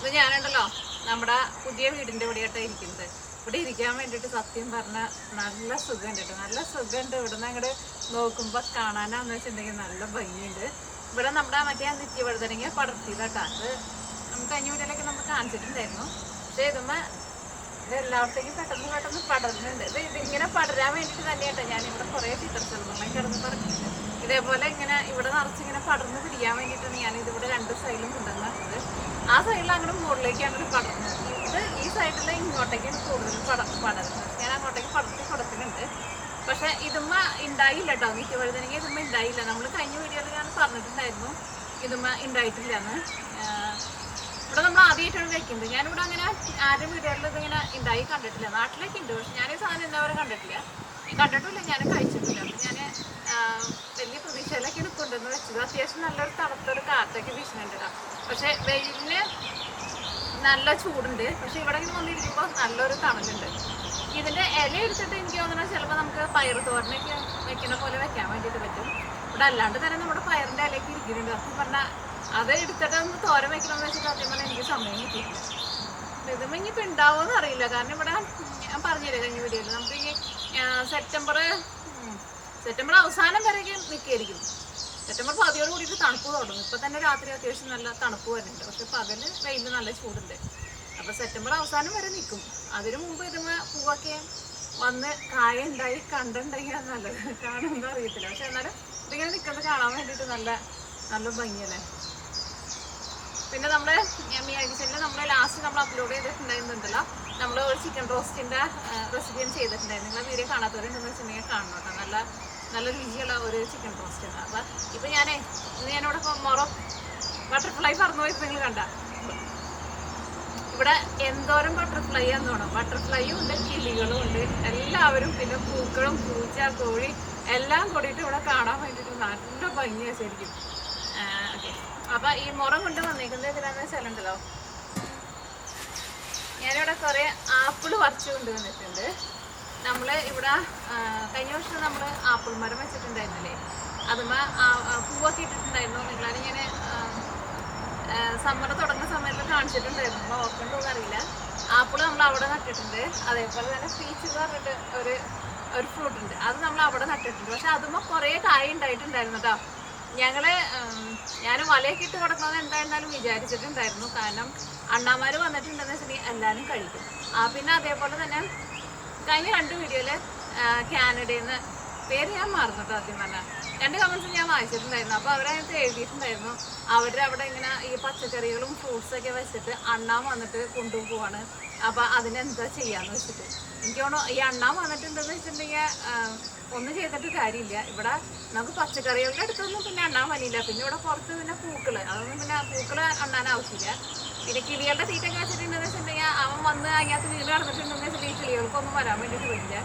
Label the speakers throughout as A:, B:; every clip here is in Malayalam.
A: ഇത് ഞാനുണ്ടല്ലോ നമ്മുടെ പുതിയ വീടിന്റെ ഇവിടെയായിട്ടാണ് ഇരിക്കുന്നത്. ഇവിടെ ഇരിക്കാൻ വേണ്ടിട്ട് സത്യം പറഞ്ഞ നല്ല സുഖമുണ്ട് കേട്ടോ. നല്ല സുഖമുണ്ട്. നിന്ന് അങ്ങോട്ട് നോക്കുമ്പോൾ കാണാനാന്ന് വെച്ചിട്ടുണ്ടെങ്കിൽ നല്ല ഭംഗിയുണ്ട്. ഇവിടെ നമ്മുടെ മറ്റേ നിത്യവഴുതനങ്ങ പടർത്തിയതാട്ടോ. അത് നമുക്ക് കഴിഞ്ഞ വീട്ടിലൊക്കെ നമ്മൾ കാണിച്ചിട്ടുണ്ടായിരുന്നു. പക്ഷേ ഇതുമ്മ ഇത് എല്ലായിടത്തേക്കും പെട്ടെന്ന് പെട്ടെന്ന് പടരുന്നുണ്ട് ഇത് ഇതിങ്ങനെ പടരാൻ വേണ്ടിയിട്ട് തന്നെയാട്ടോ ഞാൻ ഇവിടെ കുറേ ചിത്രസ്ഥലങ്ങളെ കിടന്ന് പറഞ്ഞിട്ടുണ്ട് ഇതേപോലെ ഇങ്ങനെ ഇവിടെ നിറച്ചിങ്ങനെ പടർന്ന് പിടിക്കാൻ വേണ്ടിയിട്ടാണ് ഞാൻ ഇതിവിടെ രണ്ട് സൈഡിലും കൊണ്ടുവന്നത്. ആ സൈഡിൽ അങ്ങോട്ട് മുകളിലേക്ക് ഒരു പടർന്ന്. ഇത് ഈ സൈഡിൽ ഇങ്ങോട്ടേക്കാണ് കൂടുതൽ പട പടരുന്നത്. ഞാൻ അങ്ങോട്ടേക്ക് പടർത്തി കൊടുത്തിട്ടുണ്ട്. പക്ഷെ ഇതുമ്മ ഉണ്ടായില്ല കേട്ടോ നിത്യവഴുതനെങ്കിൽ ഇതുമ്മ ഉണ്ടായില്ല നമ്മൾ കഴിഞ്ഞ വീഡിയോയിൽ ഞാൻ പറഞ്ഞിട്ടുണ്ടായിരുന്നു. ഇതുമ്മ ഉണ്ടായിട്ടില്ലെന്ന് എന്ന് ഇവിടെ നമ്മൾ ആദ്യമായിട്ടാണ് വെക്കുന്നത്. ഞാനിവിടെ അങ്ങനെ ആരും വീടുകളിൽ ഇതിങ്ങനെ ഉണ്ടായി കണ്ടിട്ടില്ല. നാട്ടിലേക്ക് ഉണ്ട് പക്ഷെ ഞാൻ ഈ സാധനം ഇന്നവരെ കണ്ടിട്ടില്ല കണ്ടിട്ടില്ല. ഞാൻ കഴിച്ചിട്ടില്ല. അപ്പം ഞാൻ വലിയ പ്രതീക്ഷയിലൊക്കെ കൊണ്ടുവന്ന് വെച്ചത്. അത്യാവശ്യം നല്ലൊരു തണുത്തൊരു കാറ്റൊക്കെ വീശുന്നുണ്ട് കേട്ടോ പക്ഷെ വെയിലിന് നല്ല ചൂടുണ്ട്. പക്ഷെ ഇവിടെ ഇങ്ങനെ വന്നിരിക്കുമ്പോൾ നല്ലൊരു തണലുണ്ട്. ഇതിന്റെ ഇല എടുത്തിട്ട് എനിക്ക് തോന്നുന്നത് ചിലപ്പോൾ നമുക്ക് പയർ തോരനൊക്കെ വെക്കുന്ന പോലെ വെക്കാൻ വേണ്ടിയിട്ട് പറ്റും. ഇവിടെ അല്ലാണ്ട് തന്നെ നമ്മുടെ പയറിന്റെ ഇലയൊക്കെ ഇരിക്കുന്നുണ്ട്. അപ്പം പറഞ്ഞാൽ അത് എടുത്തിട്ട് ഒന്ന് തോരൻ വെക്കണമെന്ന് വെച്ചിട്ട് സത്യം പറഞ്ഞാൽ എനിക്ക് സമയം കിട്ടിയില്ല ഇതുമ്പോൾ ഇനിയിപ്പോൾ ഉണ്ടാവുമെന്ന് അറിയില്ല. കാരണം ഇവിടെ ഞാൻ പറഞ്ഞില്ല കഴിഞ്ഞ വീഡിയോയിൽ നമുക്ക് ഈ സെപ്റ്റംബർ സെപ്റ്റംബർ അവസാനം വരെയൊക്കെ നിൽക്കുകയായിരിക്കും സെപ്റ്റംബർ പതിയോട് കൂടിയിട്ട് തണുപ്പ് തുടങ്ങും. ഇപ്പം തന്നെ രാത്രി അത്യാവശ്യം നല്ല തണുപ്പ് വരുന്നുണ്ട്. പക്ഷെ പകൽ വെയിൽ നല്ല ചൂടുണ്ട്. അപ്പം സെപ്റ്റംബർ അവസാനം വരെ നിൽക്കും. അതിനു മുമ്പ് ഇതുമ്മ പൂവൊക്കെ വന്ന് കായ ഉണ്ടായി കണ്ടുണ്ടെങ്കിൽ അത് നല്ലത് കാണുമെന്ന് അറിയത്തില്ല. പക്ഷെ എന്നാലും ഇതിങ്ങനെ നിൽക്കുന്നത് കാണാൻ വേണ്ടിയിട്ട് നല്ല നല്ല ഭംഗിയല്ലേ? പിന്നെ നമ്മൾ മിയാഗിച്ചനിൽ നമ്മൾ ലാസ്റ്റ് നമ്മൾ അപ്ലോഡ് ചെയ്തിട്ടുണ്ടായിരുന്നുണ്ടല്ലോ? നമ്മൾ ഒരു ചിക്കൻ റോസ്റ്റിന്റെ റെസിപ്പി ചെയ്തിട്ടുണ്ടായിരുന്നു. നിങ്ങൾ വീഡിയോ കാണാത്തവരുണ്ടെന്ന് വെച്ചിട്ടുണ്ടെങ്കിൽ കാണണം കേട്ടോ. നല്ല നല്ല രുചിയുള്ള ഒരു ചിക്കൻ റോസ്റ്റ് ഉണ്ട് അപ്പൊ ഇപ്പൊ ഞാനേ ഇന്ന് ഞാനിവിടെ മൊറോ ബട്ടർഫ്ലൈ പറഞ്ഞു പോയിട്ട് നിങ്ങൾ കണ്ട. ഇവിടെ എന്തോരം ബട്ടർഫ്ലൈ ആന്ന് തോന്നും ബട്ടർഫ്ലൈയും ഉണ്ട് കിളികളും ഉണ്ട്. എല്ലാവരും പിന്നെ പൂക്കളും പൂച്ച കോഴി എല്ലാം കൂടിയിട്ട് ഇവിടെ കാണാൻ വേണ്ടിയിട്ട് നല്ല ഭംഗിയാണ് ശരിക്കും ഓക്കെ അപ്പൊ ഈ മുറ കൊണ്ട് വന്നേക്കുന്നത് എന്തിനാണെന്ന് വെച്ചാലുണ്ടല്ലോ ഞാനിവിടെ കുറെ ആപ്പിൾ പറിച്ചു കൊണ്ടുവന്നിട്ടുണ്ട് നമ്മൾ ഇവിടെ കഴിഞ്ഞ വർഷം നമ്മൾ ആപ്പിൾ മരം വെച്ചിട്ടുണ്ടായിരുന്നില്ലേ? അതുമ്മ പൂവൊക്കെ ഇട്ടിട്ടുണ്ടായിരുന്നു. നിങ്ങളാണ് സമ്മർ തുടങ്ങുന്ന സമയത്ത് കാണിച്ചിട്ടുണ്ടായിരുന്നു. നമ്മൾ ഓർക്കണ്ടോന്ന് അറിയില്ല ആപ്പിൾ നമ്മൾ അവിടെ നട്ടിട്ടുണ്ട്. അതേപോലെ തന്നെ പീച്ച് എന്ന് പറഞ്ഞിട്ട് ഒരു ഒരു ഫ്രൂട്ട് ഉണ്ട്. അത് നമ്മൾ അവിടെ നട്ടിട്ടുണ്ട്. പക്ഷെ അതുമ്പോൾ കുറേ കായ ഉണ്ടായിട്ടുണ്ടായിരുന്നു കേട്ടോ. ഞങ്ങൾ ഞാൻ വലയൊക്കെ ഇട്ട് കിടക്കുന്നത് എന്തായിരുന്നാലും വിചാരിച്ചിട്ടുണ്ടായിരുന്നു. കാരണം അണ്ണാമാര് വന്നിട്ടുണ്ടെന്ന് വെച്ചിട്ടുണ്ടെങ്കിൽ എല്ലാവരും കഴിക്കും. ആ പിന്നെ അതേപോലെ തന്നെ കഴിഞ്ഞ രണ്ട് വീഡിയോയിൽ കാനഡയിൽ നിന്ന് പേര് ഞാൻ മറന്നു സത്യം പറഞ്ഞാൽ രണ്ട് കമന്റ്സ് ഞാൻ വായിച്ചിട്ടുണ്ടായിരുന്നു. അപ്പോൾ അവരതിനകത്ത് എഴുതിയിട്ടുണ്ടായിരുന്നു. അവരുടെ അവിടെ ഇങ്ങനെ ഈ പച്ചക്കറികളും ഫ്രൂട്ട്സ് ഒക്കെ വെച്ചിട്ട് അണ്ണാൻ വന്നിട്ട് കൊണ്ടുപോവാണ് അപ്പോൾ അതിനെന്താ ചെയ്യാന്ന് വെച്ചിട്ട്. എനിക്ക് തോന്നുന്നു ഈ അണ്ണാൻ വന്നിട്ടുണ്ടെന്ന് വെച്ചിട്ടുണ്ടെങ്കിൽ ഒന്നും ചെയ്തിട്ട് കാര്യമില്ല. ഇവിടെ നമുക്ക് പച്ചക്കറികളുടെ അടുത്തൊന്നും പിന്നെ അണ്ണാൻ വരില്ല പിന്നെ ഇവിടെ പുറത്ത് പിന്നെ പൂക്കൾ. അതൊന്നും പിന്നെ പൂക്കൾ അണ്ണാൻ ആവശ്യമില്ല. പിന്നെ കിളികളുടെ തീറ്റൊക്കെ വെച്ചിട്ടുണ്ടെന്ന് വെച്ചിട്ടുണ്ടെങ്കിൽ അവൻ വന്ന് അതിനകത്ത് വീട് കടന്നിട്ടുണ്ടെന്ന് വെച്ചിട്ടുണ്ടെങ്കിൽ കിളികൾക്കൊന്നും വരാൻ വേണ്ടിയിട്ട് പറ്റില്ല.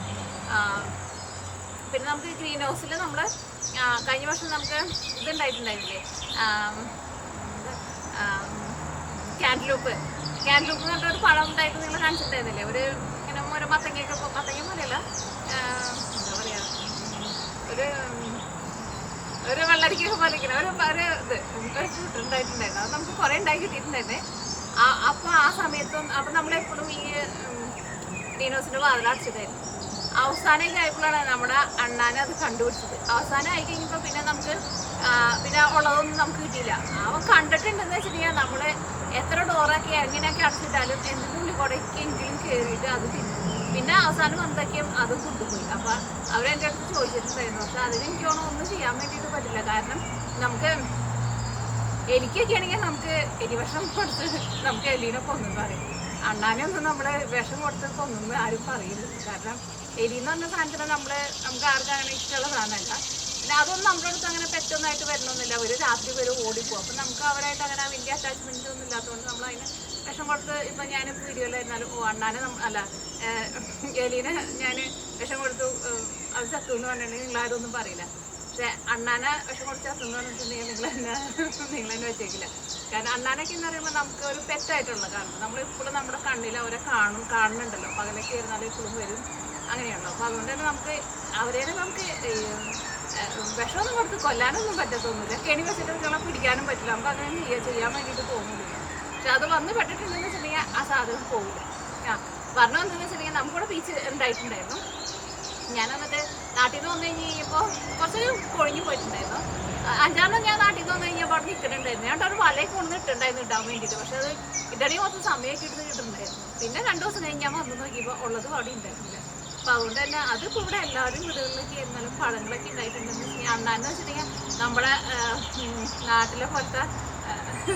A: പിന്നെ നമുക്ക് ഗ്രീൻ ഹൗസിൽ നമ്മൾ കഴിഞ്ഞ വർഷം നമുക്ക് ഇതുണ്ടായിട്ടുണ്ടായിരുന്നില്ലേ കാൻഡ്ലൂപ്പ് കാൻഡ്ലൂപ്പ് എന്ന് പറഞ്ഞ ഒരു പഴം ഉണ്ടായിട്ട് നിങ്ങൾ കാണിച്ചിട്ടുണ്ടായിരുന്നില്ലേ? ഒരു ഇങ്ങനെ ഒരു മത്തങ്ങയൊക്കെ മത്തങ്ങ പോലെയല്ല. എന്താ പറയാ? ഒരു ഒരു വെള്ളരിക്കൊക്കെ പോലെ ഇങ്ങനെ ഒരു ഒരു ഇത്. ഉണ്ടായിട്ടുണ്ടായിരുന്നു. അത് നമുക്ക് കുറേ ഉണ്ടായി കിട്ടിയിട്ടുണ്ടായിരുന്നേ. അപ്പോൾ ആ സമയത്തും അപ്പം നമ്മളെപ്പോഴും ഈ ഡീനോസിന്റെ വാതിലടച്ചതായിരുന്നു അവസാനം ആയപ്പോഴാണ് നമ്മുടെ അണ്ണാനെ അത് കണ്ടുപിടിച്ചത്. അവസാനം ആയി കഴിഞ്ഞപ്പോൾ പിന്നെ നമുക്ക് പിന്നെ ഉള്ളതൊന്നും നമുക്ക് കിട്ടിയില്ല. അവൻ കണ്ടിട്ടുണ്ടെന്ന് വെച്ചിട്ടുണ്ടെങ്കിൽ നമ്മൾ എത്ര ഡോറൊക്കെ എങ്ങനെയൊക്കെ അടച്ചിട്ടാലും എന്തിന്റെ ഉള്ളിൽ കൂടെയൊക്കെയെങ്കിലും കയറിയിട്ട് അത് പിന്നെ അവസാനം എന്തൊക്കെയും അത് കൊണ്ടുപോയി. അപ്പൊ അവരെന്റെ അടുത്ത് ചോദിച്ചിട്ടുണ്ടായിരുന്നു. പക്ഷെ അതിന് എനിക്ക് ഒന്നും ചെയ്യാൻ വേണ്ടിയിട്ട് പറ്റില്ല. കാരണം നമുക്ക് എലിക്കൊക്കെ ആണെങ്കിൽ നമുക്ക് എലിവിഷം കൊടുത്ത് നമുക്ക് എലീനെ കൊന്നു പറയും. അണ്ണാനെ ഒന്നും നമ്മൾ വിഷം കൊടുത്ത് കൊന്നു ആരും പറയില്ല. കാരണം എലി എന്ന് പറഞ്ഞ സാധനത്തിന് നമ്മൾ നമുക്ക് ആർക്കും അങ്ങനെ ഇഷ്ടമുള്ള സാധനമല്ല. പിന്നെ അതൊന്നും നമ്മുടെ അടുത്ത് അങ്ങനെ പെറ്റൊന്നായിട്ട് വരണമെന്നില്ല. ഒരു രാത്രി വരും ഓടിപ്പോകും. അപ്പം നമുക്ക് അവരായിട്ട് അങ്ങനെ വലിയ അറ്റാച്ച്മെന്റ് ഒന്നും ഇല്ലാത്തതുകൊണ്ട് നമ്മൾ അതിന് വിഷം കൊടുത്ത് ഇപ്പൊ ഞാൻ വീഡിയോയിലായിരുന്നാലും ഓ അണ്ണാനെ അല്ല എലീനെ ഞാൻ വിഷം കൊടുത്തു അത് ചത്തു എന്ന് പറഞ്ഞിട്ടുണ്ടെങ്കിൽ നിങ്ങൾ ആരും ഒന്നും പറയില്ല. പക്ഷെ അണ്ണാനെ പക്ഷെ കുറച്ച് അസുഖം പറഞ്ഞിട്ടുണ്ടെങ്കിൽ നിങ്ങൾ തന്നെ നിങ്ങൾ തന്നെ വെച്ചേക്കില്ല. കാരണം അണ്ണാനൊക്കെ എന്ന് പറയുമ്പോൾ നമുക്ക് ഒരു പെറ്റായിട്ടുള്ള കാരണം. നമ്മൾ ഇപ്പോഴും നമ്മുടെ കണ്ണിൽ അവരെ കാണും കാണുന്നുണ്ടല്ലോ. പകലൊക്കെ ഇരുന്നാലും ഇപ്പോഴും വരും. അങ്ങനെയുണ്ടോ അപ്പോൾ അതുകൊണ്ട് തന്നെ നമുക്ക് അവരെ നമുക്ക് വിഷമൊന്നും കൊടുത്ത് കൊല്ലാനൊന്നും പറ്റത്തൊന്നുമില്ല. കെണി വെച്ചിട്ട് നിങ്ങളെ പിടിക്കാനും പറ്റില്ല. നമുക്ക് അങ്ങനെ ചെയ്യാൻ ചെയ്യാൻ വേണ്ടിയിട്ട് തോന്നുന്നില്ല പക്ഷെ അത് വന്ന് പെട്ടിട്ടുണ്ടെന്ന് വെച്ചിട്ടുണ്ടെങ്കിൽ ആ സാധനം പോകില്ല ആ പറഞ്ഞു വന്നെന്ന് വെച്ചിട്ടുണ്ടെങ്കിൽ നമുക്കിവിടെ പീച്ച് ഉണ്ടായിട്ടുണ്ടായിരുന്നു. ഞാൻ എന്നിട്ട് നാട്ടിൽ നിന്ന് വന്നു കഴിഞ്ഞ് കഴിഞ്ഞപ്പോൾ കുറച്ച് കൊഴിഞ്ഞു പോയിട്ടുണ്ടായിരുന്നു. അ- ഞാൻ നാട്ടിൽ നിന്ന് വന്നു കഴിഞ്ഞപ്പോൾ അവിടെ നിൽക്കുന്നുണ്ടായിരുന്നു ഞാൻ ഒരു വലയൊക്കെ കൊണ്ടു ഇട്ടുണ്ടായിരുന്നു ഇടാൻ വേണ്ടിയിട്ട്. പക്ഷെ അത് ഇടണി കുറച്ച് സമയമൊക്കെ ഇട്ട് കിട്ടുന്നുണ്ടായിരുന്നു. പിന്നെ രണ്ടു ദിവസം കഴിഞ്ഞ് ഞാൻ വന്നു നോക്കിയപ്പോൾ ഉള്ളത് അവിടെ ഉണ്ടായിരുന്നില്ല അപ്പം അതുകൊണ്ട് തന്നെ അതിപ്പോൾ ഇവിടെ എല്ലാവരും വീടുകളിലൊക്കെ ആയിരുന്നാലും പഴങ്ങളൊക്കെ ഉണ്ടായിട്ടുണ്ടെന്ന് വെച്ചാൽ അണ്ണാന്ന് വെച്ചിട്ടുണ്ടെങ്കിൽ നമ്മുടെ നാട്ടിലെ പോലത്തെ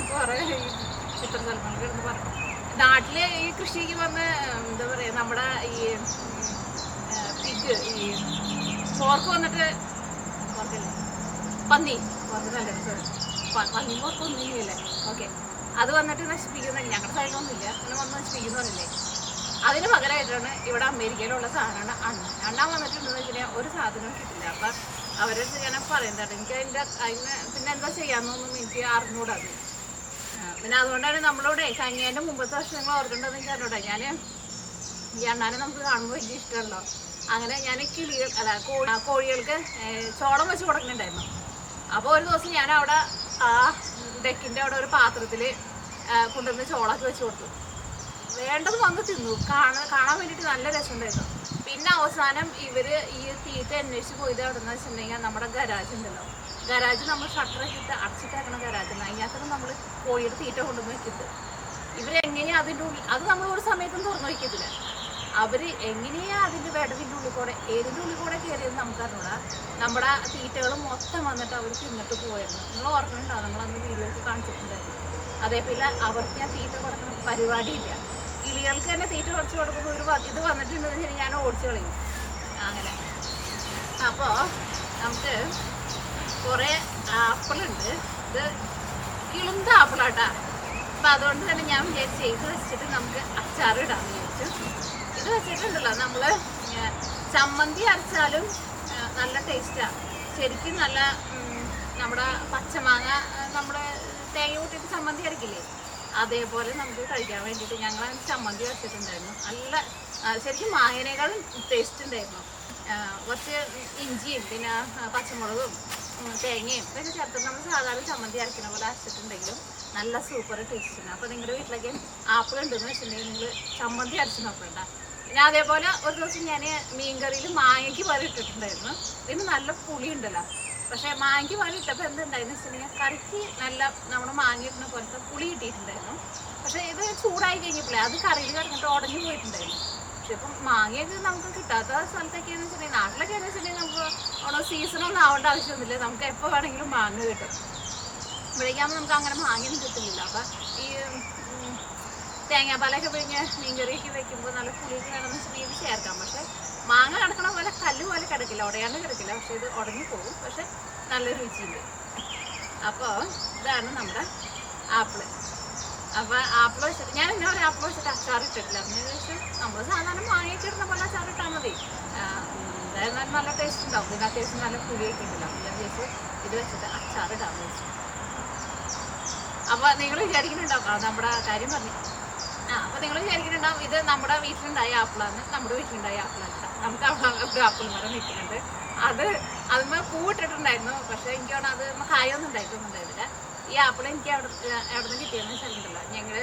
A: കുറേ ഈ ചിത്ര എന്ന് പറഞ്ഞു. നാട്ടിലെ ഈ കൃഷിക്ക് വന്ന് എന്താ പറയുക നമ്മുടെ ഈ പിഗ് ഈ പോർക്ക് വന്നിട്ട് പന്നി. പോർക്ക് നല്ല പന്നി പോർക്ക് ഒന്നില്ലേ ഓക്കെ അത് വന്നിട്ട് നശിപ്പിക്കുന്നില്ല ഞങ്ങളുടെ സൈഡിലൊന്നുമില്ല അങ്ങനെ വന്ന് നശിപ്പിക്കുന്നവരല്ലേ? അതിന് പകരമായിട്ടാണ് ഇവിടെ അമേരിക്കയിലുള്ള സാധനമാണ് അണ്ണ. അണ്ണ വന്നിട്ടുണ്ടെന്ന് വെച്ചിട്ടുണ്ടെങ്കിൽ ഒരു സാധനവും കിട്ടില്ല. അപ്പം അവരുടെ ഞാൻ പറയുന്നുണ്ട് എനിക്ക് അതിന്റെ അതിന് പിന്നെ എന്താ ചെയ്യാമെന്നൊന്നും എനിക്ക് അറിഞ്ഞൂടാ പിന്നെ അതുകൊണ്ടാണ് നമ്മളോടെ കഞ്ഞേന്റെ മുമ്പത്തെ വർഷം നിങ്ങൾ ഓർക്കേണ്ടതെന്ന് അറിഞ്ഞൂടാ ഞാൻ ഈ അണ്ണാനെ നമുക്ക് കാണുമ്പോൾ വലിയ ഇഷ്ടമല്ലോ അങ്ങനെ ഞാൻ കിളികൾ അല്ല കോഴി കോഴികൾക്ക് ചോളം വെച്ച് കൊടുക്കുന്നുണ്ടായിരുന്നു. അപ്പോൾ ഒരു ദിവസം ഞാൻ അവിടെ ആ ഡെക്കിന്റെ അവിടെ ഒരു പാത്രത്തിൽ കൊണ്ടുവന്ന് ചോളൊക്കെ വെച്ച് കൊടുത്തു. വേണ്ടത് വന്ന് തിന്നു. കാണാൻ കാണാൻ വേണ്ടിയിട്ട് നല്ല രസമുണ്ടായിരുന്നു. പിന്നെ അവസാനം ഇവർ ഈ തീറ്റ അന്വേഷിച്ച് പോയത് എവിടെ നിന്ന് വെച്ചിട്ടുണ്ടെങ്കിൽ നമ്മുടെ ഗരാജ് ഉണ്ടല്ലോ. ഗരാജ് നമ്മൾ ഷട്ടറൊക്കെ ഇട്ട് അടച്ചിട്ടേക്കണ ഗരാജാണ് അതിനകത്തൊക്കെ നമ്മൾ കോഴിയുടെ തീറ്റ കൊണ്ടുവന്ന് വെച്ചിട്ട്. ഇവരെങ്ങനെയാ അതിന്റെ ഉള്ളിൽ അത് നമ്മൾ ഒരു സമയത്തും തുറന്നു വയ്ക്കത്തില്ല അവർ എങ്ങനെയാ അതിന്റെ വെടവിന്റെ ഉള്ളിൽ കൂടെ ഏതിന്റെ ഉള്ളിൽ കൂടെ കയറിയത് നമുക്കറിഞ്ഞൂടാ. നമ്മുടെ തീറ്റകൾ മൊത്തം വന്നിട്ട് അവർ തിന്നിട്ട് പോയിരുന്നു. നിങ്ങൾ ഓർക്കുന്നുണ്ടോ? നമ്മൾ അന്ന് വീഡിയോക്ക് കാണിച്ചിട്ടുണ്ടായിരുന്നു. അതേപോലെ അവർക്ക് ഞാൻ തീറ്റ കൊടുക്കുന്ന പരിപാടിയില്ല. കിളികൾക്ക് തന്നെ തീറ്റ കുറച്ച് കൊടുക്കുമ്പോൾ ഒരു ഇത് വന്നിട്ടുണ്ടെന്ന് വെച്ചാൽ ഞാൻ ഓടിച്ചു കളയും. അങ്ങനെ. അപ്പോൾ നമുക്ക് കുറേ ആപ്പിളുണ്ട്. ഇത് കിളുന്ത ആപ്പിളാട്ടാ. അപ്പം അതുകൊണ്ട് തന്നെ ഞാൻ ചെയ്ത് വെച്ചിട്ട് നമുക്ക് അച്ചാർ ചോദിച്ചു ഇത് വെച്ചിട്ടുണ്ടല്ലോ നമ്മൾ ചമ്മന്തി അരച്ചാലും നല്ല ടേസ്റ്റാണ് ശരിക്കും നല്ല നമ്മുടെ പച്ചമാങ്ങ നമ്മുടെ തേങ്ങ കൂട്ടിയിട്ട് ചമ്മന്തി അരക്കില്ലേ? അതേപോലെ നമുക്ക് കഴിക്കാൻ വേണ്ടിയിട്ട് ഞങ്ങൾ ചമ്മന്തി വെച്ചിട്ടുണ്ടായിരുന്നു നല്ല ശരിക്കും മാങ്ങനേക്കാളും ടേസ്റ്റ് ഉണ്ടായിരുന്നു. കുറച്ച് ഇഞ്ചിയും പിന്നെ പച്ചമുളകും തേങ്ങയും ഇതൊക്കെ ചേർത്ത് നമ്മൾ സാധാരണ ചമ്മന്തി അരക്കുന്ന പോലെ അരച്ചിട്ടുണ്ടെങ്കിലും നല്ല സൂപ്പർ ടേസ്റ്റ് ഉണ്ട് അപ്പോൾ നിങ്ങളുടെ വീട്ടിലേക്ക് ആപ്പിൾ ഉണ്ടെന്ന് വെച്ചിട്ടുണ്ടെങ്കിൽ നിങ്ങൾ ചമ്മന്തി അരച്ച് നോക്കണ്ട. പിന്നെ അതേപോലെ ഒരു ദിവസം ഞാൻ മീൻകറിയിൽ മാങ്ങയ്ക്ക് പോലെ ഇട്ടിട്ടുണ്ടായിരുന്നു. ഇതിന് നല്ല പുളി ഉണ്ടല്ലോ പക്ഷേ മാങ്ങയ്ക്ക് പോലെ ഇട്ടപ്പോൾ എന്തുണ്ടായെന്ന് വെച്ചിട്ടുണ്ടെങ്കിൽ കറിക്ക് നല്ല നമ്മുടെ മാങ്ങ ഇടുന്ന പോലത്തെ പുളി കിട്ടിയിട്ടുണ്ടായിരുന്നു. പക്ഷേ ഇത് ചൂടായി കഴിഞ്ഞപ്പോഴേ അത് കറിയിൽ കിടന്നിട്ട് ഉടഞ്ഞു പോയിട്ടുണ്ടായിരുന്നു. പക്ഷെ ഇപ്പം മാങ്ങയൊക്കെ നമുക്ക് കിട്ടാത്ത സ്ഥലത്തൊക്കെ വെച്ചിട്ടുണ്ടെങ്കിൽ നാട്ടിലൊക്കെ എന്ന് വെച്ചിട്ടുണ്ടെങ്കിൽ നമുക്ക് ഓരോ സീസണൊന്നും ആവേണ്ട ആവശ്യമൊന്നുമില്ല. നമുക്ക് എപ്പോൾ വേണമെങ്കിലും മാങ്ങ കിട്ടും. ഇവിടേക്കാകുമ്പോൾ നമുക്ക് അങ്ങനെ മാങ്ങയൊന്നും കിട്ടുന്നില്ല. അപ്പം ഈ തേങ്ങാപ്പാലൊക്കെ പിഴിഞ്ഞ് മീൻകറിയൊക്കെ വെക്കുമ്പോൾ നല്ല പുളിയൊക്കെ വേണമെന്ന് വെച്ചിട്ടുണ്ടെങ്കിൽ ചേർക്കാം. പക്ഷേ മാങ്ങ കിടക്കണ പോലെ കല്ല് പോലെ കിടക്കില്ല ഉടയാണ്ട് കിടക്കില്ല. പക്ഷെ ഇത് ഉടഞ്ഞു പോകും. പക്ഷെ നല്ല രുചിയുണ്ട്. അപ്പോൾ ഇതാണ് നമ്മുടെ ആപ്പിൾ. അപ്പോൾ ആപ്പിൾ വെച്ചിട്ട് ഞാൻ ഇന്ന ഒരു ആപ്പിൾ വെച്ചിട്ട് അച്ചാർ ഇട്ടിട്ടില്ല. അതിന് ശേഷം നമ്മൾ സാധാരണ മാങ്ങയൊക്കെ പോലെ അച്ചാർ ഇട്ടാൽ മതി. എന്തായാലും നല്ല ടേസ്റ്റ് ഉണ്ടാവും. ഇതിന് അത്യാവശ്യം നല്ല പുളിയൊക്കെ ഉണ്ടല്ലോ. അപ്പോൾ ഞാൻ വിചാരിച്ചു ഇത് വെച്ചിട്ട് അച്ചാർ ഇടാമെന്ന് വെച്ചു. അപ്പൊ നിങ്ങൾ വിചാരിക്കുന്നുണ്ടാവും നമ്മുടെ കാര്യം പറഞ്ഞു. അപ്പൊ നിങ്ങൾ വിചാരിക്കുന്നുണ്ടാവും ഇത് നമ്മുടെ വീട്ടിലുണ്ടായ ആപ്പിളാണ് നമ്മുടെ വീട്ടിലുണ്ടായ ആപ്പിളാണ് നമുക്ക് അവിടെ ആപ്പിൾ മരം നിൽക്കുന്നുണ്ട് അത് അതിന് പൂവിട്ടിട്ടുണ്ടായിരുന്നു. പക്ഷെ എനിക്ക് അവിടെ അത് കായൊന്നും ഉണ്ടായിട്ടൊന്നുണ്ടായിരുന്നില്ല ഈ ആപ്പിൾ എനിക്ക് അവിടെ അവിടെ നിന്ന് കിട്ടിയെന്ന് വെച്ചിട്ടുണ്ടല്ലോ ഞങ്ങൾ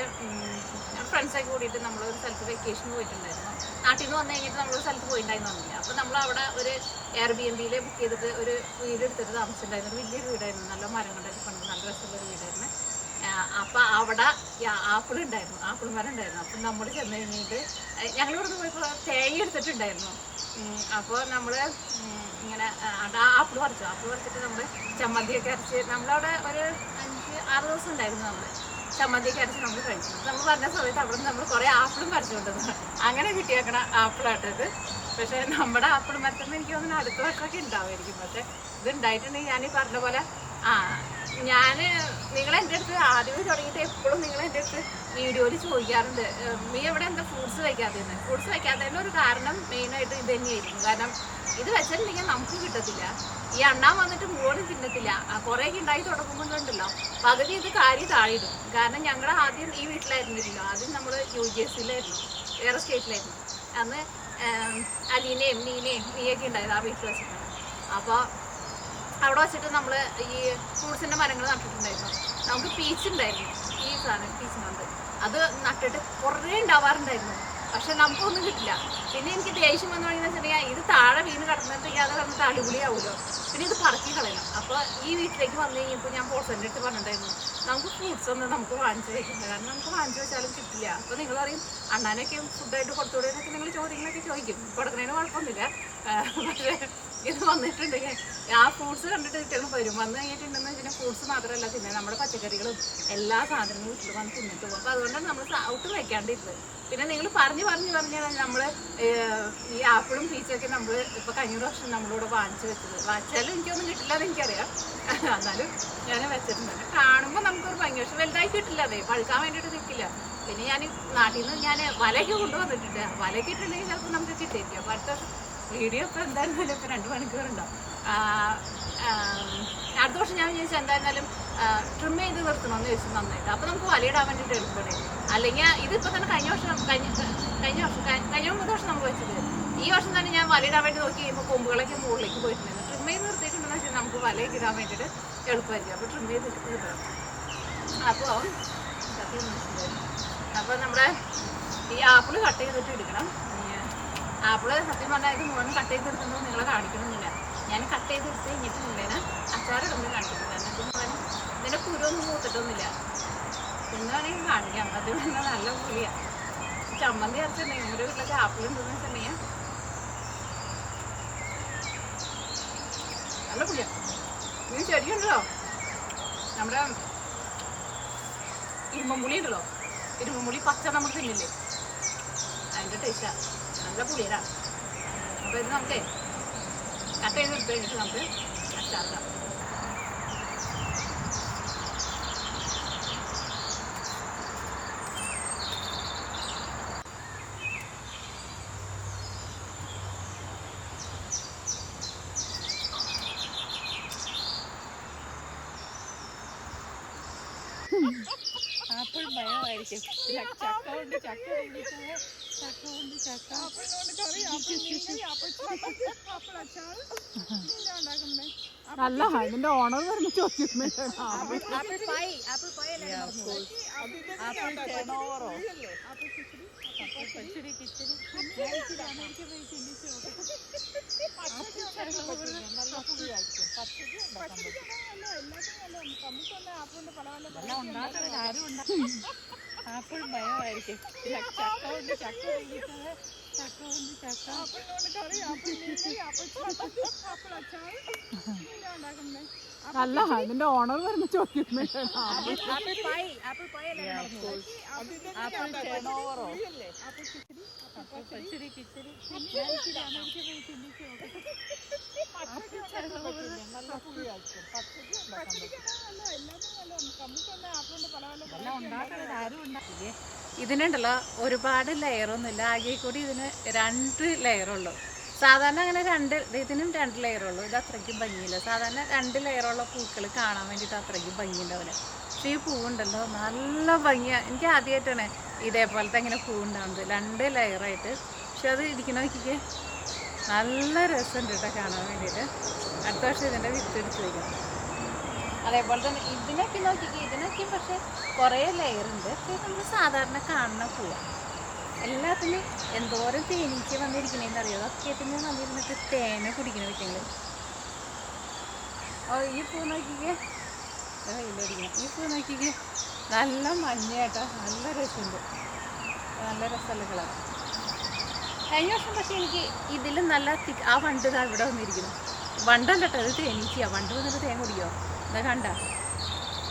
A: ഫ്രണ്ട്സൊക്കെ കൂടിയിട്ട് നമ്മൾ ഒരു സ്ഥലത്ത് വെക്കേഷൻ പോയിട്ടുണ്ടായിരുന്നു. നാട്ടിൽ നിന്ന് വന്നു കഴിഞ്ഞിട്ട് നമ്മൾ സ്ഥലത്ത് പോയിട്ടുണ്ടായിരുന്നു വന്നില്ല അപ്പോൾ നമ്മൾ അവിടെ ഒരു എയർ ബി എൻ ബിയിൽ ബുക്ക് ചെയ്തിട്ട് ഒരു വീട് എടുത്തിട്ട് താമസിച്ചിട്ടുണ്ടായിരുന്നു. ഒരു വലിയൊരു വീടായിരുന്നു. നല്ല മരങ്ങളൊക്കെ പണ്ട് നല്ല രസമുള്ള ഒരു വീടായിരുന്നു. അപ്പം അവിടെ ആപ്പിൾ ഉണ്ടായിരുന്നു ആപ്പിൾ മരം ഉണ്ടായിരുന്നു. അപ്പം നമ്മൾ ചെന്ന് കഴിഞ്ഞിട്ട് ഞങ്ങൾ ഇവിടുന്ന് പോയപ്പോൾ തേങ്ങ എടുത്തിട്ടുണ്ടായിരുന്നു. അപ്പോൾ നമ്മൾ ഇങ്ങനെ ആപ്പിൾ പറിച്ചു. ആപ്പിൾ പറിച്ചിട്ട് നമ്മൾ ചമ്മന്തിയൊക്കെ അരച്ച് നമ്മളവിടെ ഒരു അഞ്ച് ആറ് ദിവസം ഉണ്ടായിരുന്നു നമ്മൾ ചമ്മന്തിയൊക്കെ അരച്ച് നമ്മൾ കഴിച്ചു. നമ്മൾ പറഞ്ഞ സമയത്ത് അവിടെ നമ്മൾ കുറേ ആപ്പിളും പറിച്ചുകൊണ്ടിരുന്നു. അങ്ങനെ കിട്ടിയേക്കണ ആപ്പിളാട്ടത് പക്ഷേ നമ്മുടെ ആപ്പിൾ മരത്തുനിന്ന് എനിക്ക് തോന്നുന്നു അടുത്ത വർഷമൊക്കെ ഉണ്ടാവുമായിരിക്കും. പക്ഷേ ഇത് ഉണ്ടായിട്ടുണ്ടെങ്കിൽ ഞാൻ ഈ പറഞ്ഞ പോലെ ആ ഞാൻ നിങ്ങൾ എന്റെ അടുത്ത് ആദ്യമേ തുടങ്ങിയിട്ട് എപ്പോഴും നിങ്ങൾ എന്റെ അടുത്ത് വീഡിയോയിൽ ചോദിക്കാറുണ്ട്. നീ എവിടെ എന്താ ഫ്രൂട്ട്സ് വയ്ക്കാത്തതെന്ന്? ഫ്രൂട്ട്സ് വയ്ക്കാത്തതിന്റെ ഒരു കാരണം മെയിനായിട്ട് ഇത് തന്നെയായിരിക്കും. കാരണം ഇത് വെച്ചിട്ടുണ്ടെങ്കിൽ നമുക്ക് കിട്ടത്തില്ല. ഈ അണ്ണാൻ വന്നിട്ട് മുഴുവനും തിന്നത്തില്ല. കുറേയൊക്കെ ഉണ്ടായി തുടങ്ങുമ്പോഴുണ്ടല്ലോ പകുതി ഇത് കാര്യം താഴിടും കാരണം ഞങ്ങൾ ആദ്യം ഈ വീട്ടിലായിരുന്നില്ല ആദ്യം നമ്മൾ യു ജി എസ് സിയിലായിരുന്നു. വേറെ സ്റ്റേറ്റിലായിരുന്നു. അന്ന് അലീനയും നീനയും നീയൊക്കെ ഉണ്ടായിരുന്നു ആ വീട്ടിൽ വെച്ചിട്ടാണ് അപ്പോൾ അവിടെ വെച്ചിട്ട് നമ്മൾ ഈ ഫ്രൂട്ട്സിന്റെ മരങ്ങൾ നട്ടിട്ടുണ്ടായിരുന്നു. നമുക്ക് പീച്ച് ഉണ്ടായിരുന്നു. ഈ സാധനം പീച്ചിനുണ്ട് അത് നട്ടിട്ട് കുറേ ഉണ്ടാവാറുണ്ടായിരുന്നു. പക്ഷെ നമുക്കൊന്നും കിട്ടില്ല. പിന്നെ എനിക്ക് ദേഷ്യം വന്നു കഴിഞ്ഞാൽ വെച്ചിട്ടുണ്ടെങ്കിൽ ഇത് താഴെ വീണ് കിടന്നിട്ടുണ്ടെങ്കിൽ അത് കിടന്നിട്ട് അടിപൊളിയാവുമല്ലോ പിന്നെ ഇത് പറക്കി കളയണം. അപ്പോൾ ഈ വീട്ടിലേക്ക് വന്നു കഴിഞ്ഞപ്പോൾ ഞാൻ പോർസന്റെ അടുത്ത് പറഞ്ഞിട്ടുണ്ടായിരുന്നു നമുക്ക് ഫ്രൂട്ട്സ് ഒന്നും നമുക്ക് വാങ്ങിച്ചു വെക്കുന്നത് കാരണം നമുക്ക് വാങ്ങിച്ചു വെച്ചാലും കിട്ടില്ല. അപ്പോൾ നിങ്ങൾ പറയും അണ്ണാനൊക്കെ ഫുഡായിട്ട് കൊടുത്തുകൂടെ എന്നൊക്കെ നിങ്ങൾ ചോദ്യങ്ങളൊക്കെ ചോദിക്കും. കൊടുക്കുന്നതിന് കുഴപ്പമൊന്നുമില്ല. പക്ഷേ ഇത് വന്നിട്ടുണ്ടെങ്കിൽ ആ ഫ്രൂട്ട്സ് കണ്ടിട്ട് കുട്ടികൾ വരും. വന്ന് കഴിഞ്ഞിട്ടുണ്ടെന്ന് വെച്ചാൽ ഫ്രൂട്ട്സ് മാത്രമല്ല തിന്നെ നമ്മുടെ പച്ചക്കറികളും എല്ലാ സാധനങ്ങളും വീട്ടിൽ വന്ന് തിന്നിട്ട് പോകും. അപ്പോൾ അതുകൊണ്ടാണ് നമ്മൾ ഔട്ട് വയ്ക്കാണ്ടിരുന്നത് പിന്നെ നിങ്ങൾ പറഞ്ഞു പറഞ്ഞു പറഞ്ഞാൽ നമ്മൾ ഈ ആപ്പിളും പീച്ചൊക്കെ നമ്മൾ ഇപ്പോൾ കഴിഞ്ഞ വർഷം നമ്മളിവിടെ വാങ്ങിച്ചു വെച്ചത്. വാങ്ങിച്ചാലും എനിക്കൊന്നും കിട്ടില്ല എന്ന് എനിക്കറിയാം. എന്നാലും ഞാൻ വെച്ചിട്ടുണ്ട്. കാണുമ്പോൾ നമുക്കൊരു ഭയങ്കര പക്ഷെ വലുതായി കിട്ടില്ല അതെ. പഴുക്കാൻ വേണ്ടിയിട്ട് നിൽക്കില്ല പിന്നെ ഞാൻ നാട്ടിൽ നിന്ന് ഞാൻ വലയൊക്കെ കൊണ്ടുവന്നിട്ടുണ്ട്. വലയൊക്കെ ഇട്ടുണ്ടെങ്കിൽ ചിലപ്പോൾ നമുക്ക് കിട്ടിയിരിക്കും. അപ്പോൾ അടുത്ത വീഡിയോ ഇപ്പോൾ എന്തായിരുന്നാലും ഇപ്പോൾ രണ്ട് മണിക്കൂറുണ്ടാവും. അടുത്ത വർഷം ഞാൻ വിചാരിച്ചു എന്തായിരുന്നാലും ട്രിം ചെയ്ത് നിർത്തണമെന്ന് ചോദിച്ചു നന്നായിട്ട്. അപ്പോൾ നമുക്ക് വലയിടാൻ വേണ്ടിയിട്ട് എളുപ്പമാണ് അല്ലെങ്കിൽ ഇതിപ്പോൾ തന്നെ കഴിഞ്ഞ വർഷം കഴിഞ്ഞ കഴിഞ്ഞ വർഷം കഴിഞ്ഞ ഒമ്പത് വർഷം നമുക്ക് വെച്ചത്. ഈ വർഷം തന്നെ ഞാൻ വലയിടാൻ വേണ്ടി നോക്കി കഴിയുമ്പോൾ കൊമ്പുകളൊക്കെ മുകളിലേക്ക് പോയിട്ടുണ്ടായിരുന്നു ട്രിം ചെയ്ത് നിർത്തിയിട്ടുണ്ടെന്ന് വെച്ചാൽ നമുക്ക് വലയൊക്കെ ഇടാൻ വേണ്ടിയിട്ട് എളുപ്പമായിരിക്കും. അപ്പോൾ ട്രിം ചെയ്ത് ഇടാം അപ്പോൾ അപ്പോൾ നമ്മുടെ ഈ ആപ്പിൾ കട്ട് ചെയ്തിട്ട് എടുക്കണം. ആപ്പിൾ സത്യം പറഞ്ഞാൽ ഇത് മുഴുവൻ കട്ട് ചെയ്തെടുക്കുന്നത് നിങ്ങളെ കാണിക്കണമെന്നില്ല ഞാൻ കട്ട് ചെയ്തെടുത്ത് കഴിഞ്ഞിട്ട് മുള്ളേനെ അച്ചാറിടുമ്പോൾ ഇത് മുഴുവൻ ഇതിന്റെ കുരുവൊന്നും മൂത്തിട്ടൊന്നുമില്ല. പിന്നെ വേണമെങ്കിൽ കാണിക്കാം. അത് പിന്നെ നല്ല പുളിയാണ് ചമ്മന്തി അരച്ചിട്ടുണ്ടെങ്കിൽ ഒരു വീട്ടിലൊക്കെ ആപ്പിൾ ഉണ്ടെന്ന് വെച്ചിട്ടുണ്ടെങ്കിൽ നല്ല പുളിയാണ് ഇതിന് ചെടിയുണ്ടല്ലോ. നമ്മുടെ ഇരുമ്പുളി ഉണ്ടല്ലോ ഇരുമ്പുളി പച്ച നമ്മൾ തിന്നില്ലേ? അതിന്റെ ടേസ്റ്റാ നല്ല പുളിയലാണ് അപ്പോൾ ഇത് നമുക്ക് കട്ട് ചെയ്തെടുത്ത് കഴിഞ്ഞിട്ട് നമുക്ക് അച്ചാറിടാം ആപ്പിൾ ഭയമായിരിക്കും ചക്ക കൊണ്ട് ചക്ക ചക്ക. കൊണ്ട് ചക്ക
B: അല്ല ഇതിന്റെ ഓണർ വരുന്ന ചോദിക്കുന്നുണ്ട് നല്ല ആരും ഉണ്ടാക്കും. ആപ്പിൾ ഭയമായിരിക്കും ചക്ക കൊണ്ട് ചക്ക വേവിച്ചത് ചക്ക കൊണ്ട് ചക്ക. ആപ്പിൾ കൊണ്ട് കറി
A: ആപ്പിൾ പൈ ആപ്പിൾ പൈ അല്ലേ
B: ആപ്പിൾ ഓണർ വരുന്ന ഉണ്ടാക്കില്ലേ
A: ഇതിനുണ്ടല്ലോ ഒരുപാട് ലെയറൊന്നുമില്ല ആകെ കൂടി ഇതിന് രണ്ട് ലെയറുള്ളൂ സാധാരണ അങ്ങനെ രണ്ട് ഇതിനും രണ്ട് ലെയറുള്ളൂ ഇത് അത്രയ്ക്കും ഭംഗിയില്ല. സാധാരണ രണ്ട് ലെയറുള്ള പൂക്കൾ കാണാൻ വേണ്ടിയിട്ട് അത്രയ്ക്കും ഭംഗിയുണ്ടാവില്ല. പക്ഷേ ഈ പൂവുണ്ടല്ലോ നല്ല ഭംഗിയാണ് എനിക്ക് ആദ്യമായിട്ടാണ് ഇതേപോലത്തെ ഇങ്ങനെ പൂവുണ്ടാവുന്നത്. രണ്ട് ലെയറായിട്ട് പക്ഷെ അത് ഇരിക്കണ നോക്കിക്കേ. നല്ല രസമുണ്ട് കേട്ടോ കാണാൻ വേണ്ടിയിട്ട്. അടുത്ത വർഷം ഇതിന്റെ വിത്ത് എടുത്ത് വയ്ക്കണം അതേപോലെ തന്നെ ഇതിനൊക്കെ നോക്കിക്കേ ഇതിനൊക്കെ പക്ഷേ കുറേ ലെയർ ഉണ്ട്. പക്ഷേ നമ്മൾ സാധാരണ കാണുന്ന പൂവാണ് എല്ലാത്തിനും എന്തോരം തേനീച്ച വന്നിരിക്കണേന്ന് അറിയോ? അതൊക്കെ തന്നെ വന്നിരുന്നിട്ട് തേന കുടിക്കണ വെച്ചെങ്കിൽ ഓ ഈ പൂ നോക്കിക്കേ. ദാ ഇതിലിരിക്കണെ. ഈ പൂ നോക്കിക്കേ. നല്ല മഞ്ഞയാട്ടോ. നല്ല രസമുണ്ട്. നല്ല രസമുള്ള കളർ കഴിഞ്ഞ വർഷം പക്ഷേ എനിക്ക് ഇതിൽ നല്ല തിക്ക് ആ വണ്ട് ഇതാ ഇവിടെ വന്നിരിക്കുന്നു. വണ്ടല്ല കേട്ടോ അത് തേനീച്ചയാ. വണ്ട് വന്നിട്ട് തേൻ കുടിക്കുമോ ഇതാ കണ്ട.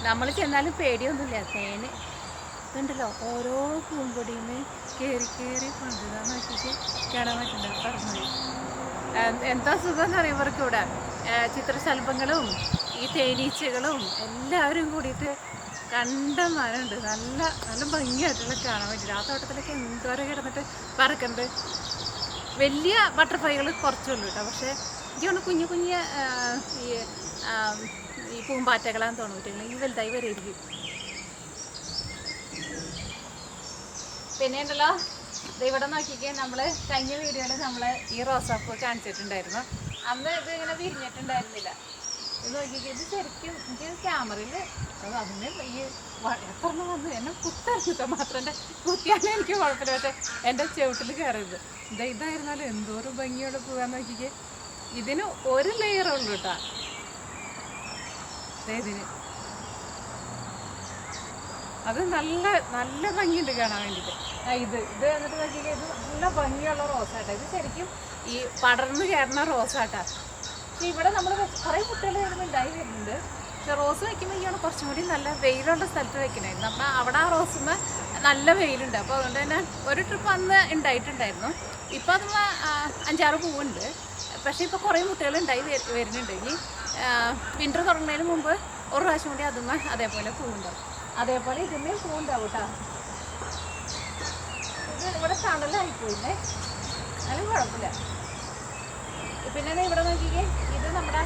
A: നമ്മൾ ചെന്നാലും പേടിയൊന്നുമില്ല. തേന് ഇതുണ്ടല്ലോ ഓരോ പൂമ്പൊടിയും കയറി കയറി കൊണ്ടുവരാൻ നോക്കിയിട്ട് കാണാൻ പറ്റുന്നുണ്ട് പറഞ്ഞത് എന്താ സുഖം എന്ന് പറയുമ്പോൾ ഇവിടെ? ചിത്രശലഭങ്ങളും ഈ തേനീച്ചകളും എല്ലാവരും കൂടിയിട്ട് കണ്ടമാനുണ്ട് നല്ല നല്ല ഭംഗിയായിട്ടുള്ള കാണാൻ വേണ്ടിയിട്ട് ആ തോട്ടത്തിലൊക്കെ എന്തോരം കിടന്നിട്ട് പറക്കുന്നുണ്ട് വലിയ ബട്ടർഫ്ലൈകൾ കുറച്ചുള്ളൂ കേട്ടോ. പക്ഷേ തോന്നുന്നു കുഞ്ഞു കുഞ്ഞു ഈ ഈ പൂമ്പാറ്റകളാന്ന് തോന്നുന്നു ഈ വലുതായി വരെയായിരിക്കും പിന്നെ ഉണ്ടല്ലോ ഇവിടെ നോക്കിക്കേ നമ്മൾ കഴിഞ്ഞ വീഡിയോയിൽ നമ്മൾ ഈ റോസാപ്പൂ കാണിച്ചിട്ടുണ്ടായിരുന്നു. അന്ന് ഇത് ഇങ്ങനെ വിരിഞ്ഞിട്ടുണ്ടായിരുന്നില്ല. ഇത് നോക്കിക്കേ ഇത് ശരിക്കും എനിക്ക് ക്യാമറയിൽ അതിന് ഈ വ- എത്ര എണ്ണം വന്നു? എന്നെ കുത്തറിഞ്ഞിട്ട് മാത്രം എന്റെ എനിക്ക് കുഴപ്പമില്ല. പക്ഷെ എന്റെ ചുവട്ടിൽ കയറരുത് ഇതാ ഇതായിരുന്നാലും എന്തോരം ഭംഗിയോടെ പോകാൻ നോക്കിക്കേ. ഇതിന് ഒരു ലെയർ ഉള്ളൂ കേട്ടാ ഇതിന് അത് നല്ല നല്ല ഭംഗിയുണ്ട് കാണാൻ വേണ്ടിയിട്ട് ഇത് ഇത് എന്നിട്ട് നോക്കിയാൽ ഇത് നല്ല ഭംഗിയുള്ള റോസാട്ടാ. ഇത് ശരിക്കും ഈ പടർന്ന് കയറുന്ന റോസാട്ടാ. ഇവിടെ നമ്മൾ കുറേ കുട്ടികൾ വരുമ്പോൾ ഉണ്ടായി വരുന്നുണ്ട്. പക്ഷെ റോസ് വെക്കുമ്പോൾ ഇയാണ് കുറച്ചും കൂടി നല്ല വെയിലുള്ള സ്ഥലത്ത് വെക്കണായിരുന്നു. അപ്പം അവിടെ ആ റോസുമ്പോൾ നല്ല വെയിലുണ്ട്. അപ്പോൾ അതുകൊണ്ട് തന്നെ ഒരു ട്രിപ്പ് അന്ന് ഉണ്ടായിട്ടുണ്ടായിരുന്നു ഇപ്പം അത് അഞ്ചാറ് പൂവുണ്ട്. പക്ഷേ ഇപ്പോൾ കുറേ മുട്ടകൾ ഉണ്ടായി വര- വരുന്നുണ്ട്. ഇനി വിന്റർ തുടങ്ങുന്നതിന് മുമ്പ് ഒരു പ്രാവശ്യം കൂടി അതുമ്മ അതേപോലെ പൂവുണ്ടാവും. അതേപോലെ ഇതിന്മേൽ പൂണ്ടാവും കേട്ടോ. ഇത് ഇവിടെ തണലായിപ്പോയില്ലേ? എന്നാലും കുഴപ്പമില്ല. പിന്നെ ഇവിടെ നോക്കിക്കേ ഇത് നമ്മുടെ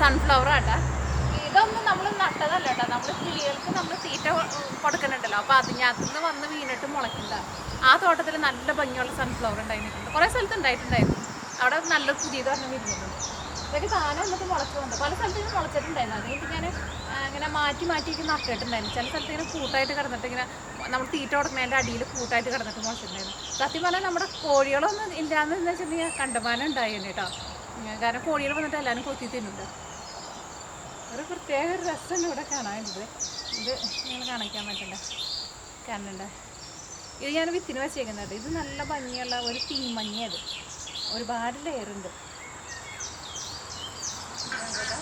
A: സൺഫ്ലവർ ആട്ടാ. ഇതൊന്നും നമ്മൾ നട്ടതല്ല കേട്ടോ. നമ്മൾ കിളികൾക്ക് നമ്മൾ തീറ്റ കൊടുക്കുന്നുണ്ടല്ലോ അപ്പോൾ അതിനകത്തുനിന്ന് വന്ന് വീണിട്ട് മുളയ്ക്കില്ല ആ തോട്ടത്തിൽ നല്ല ഭംഗിയുള്ള സൺഫ്ലവർ ഉണ്ടായിരുന്നിട്ടുണ്ട് കുറേ സ്ഥലത്ത് ഉണ്ടായിട്ടുണ്ടായിരുന്നു. അവിടെ നല്ല പുതിയത് പറഞ്ഞ് വിരിഞ്ഞിട്ടുണ്ട് ഇതൊക്കെ സാധനം എന്നിട്ട് മുളച്ചുകൊണ്ട് പല സ്ഥലത്ത് ഇങ്ങനെ മുളച്ചിട്ടുണ്ടായിരുന്നു. അത് കഴിഞ്ഞിട്ട് ഞാൻ ഇങ്ങനെ മാറ്റി മാറ്റിയിട്ട് നട്ടിട്ടുണ്ടായിരുന്നു. ചില സ്ഥലത്ത് ഇങ്ങനെ കൂട്ടായിട്ട് കിടന്നിട്ട് ഇങ്ങനെ നമ്മൾ തീറ്റ കൊടുക്കുന്നതിന്റെ അടിയിൽ കൂട്ടായിട്ട് കിടന്നിട്ട് മുളച്ചിട്ടുണ്ടായിരുന്നു. സത്യം പറഞ്ഞാൽ നമ്മുടെ കോഴികളൊന്നും ഇല്ലാന്ന് വെച്ചിട്ടുണ്ടെങ്കിൽ കണ്ടമാനം ഉണ്ടായിരുന്നു കേട്ടോ. കാരണം കോഴികൾ വന്നിട്ട് എല്ലാവരും കൊത്തി തിന്നുണ്ട്. ഒരു പ്രത്യേക ഒരു രസമുണ്ട് ഇവിടെ കാണാനുണ്ട് ഇത് നിങ്ങൾ കാണിക്കാൻ പറ്റണ്ട? കാണണ്ട? ഇത് ഞാൻ വിത്തിന് വെച്ചേക്കുന്നത്. ഇത് നല്ല ഭംഗിയുള്ള ഒരു തീമഞ്ഞത് ഒരുപാട് ലെയർ ഉണ്ട്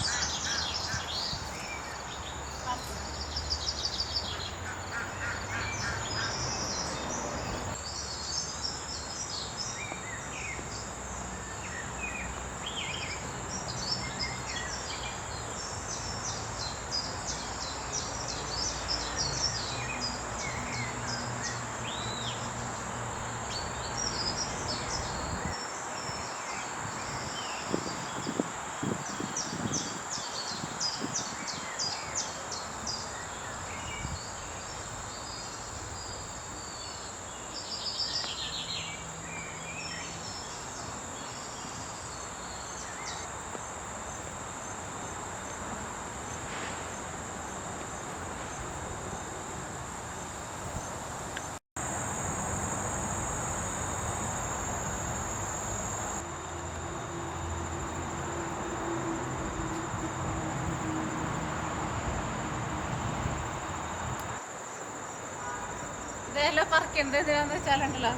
A: ഇതെല്ലാം പറിക്കുന്നത് എന്തിനാന്ന് വെച്ചാലുണ്ടല്ലോ.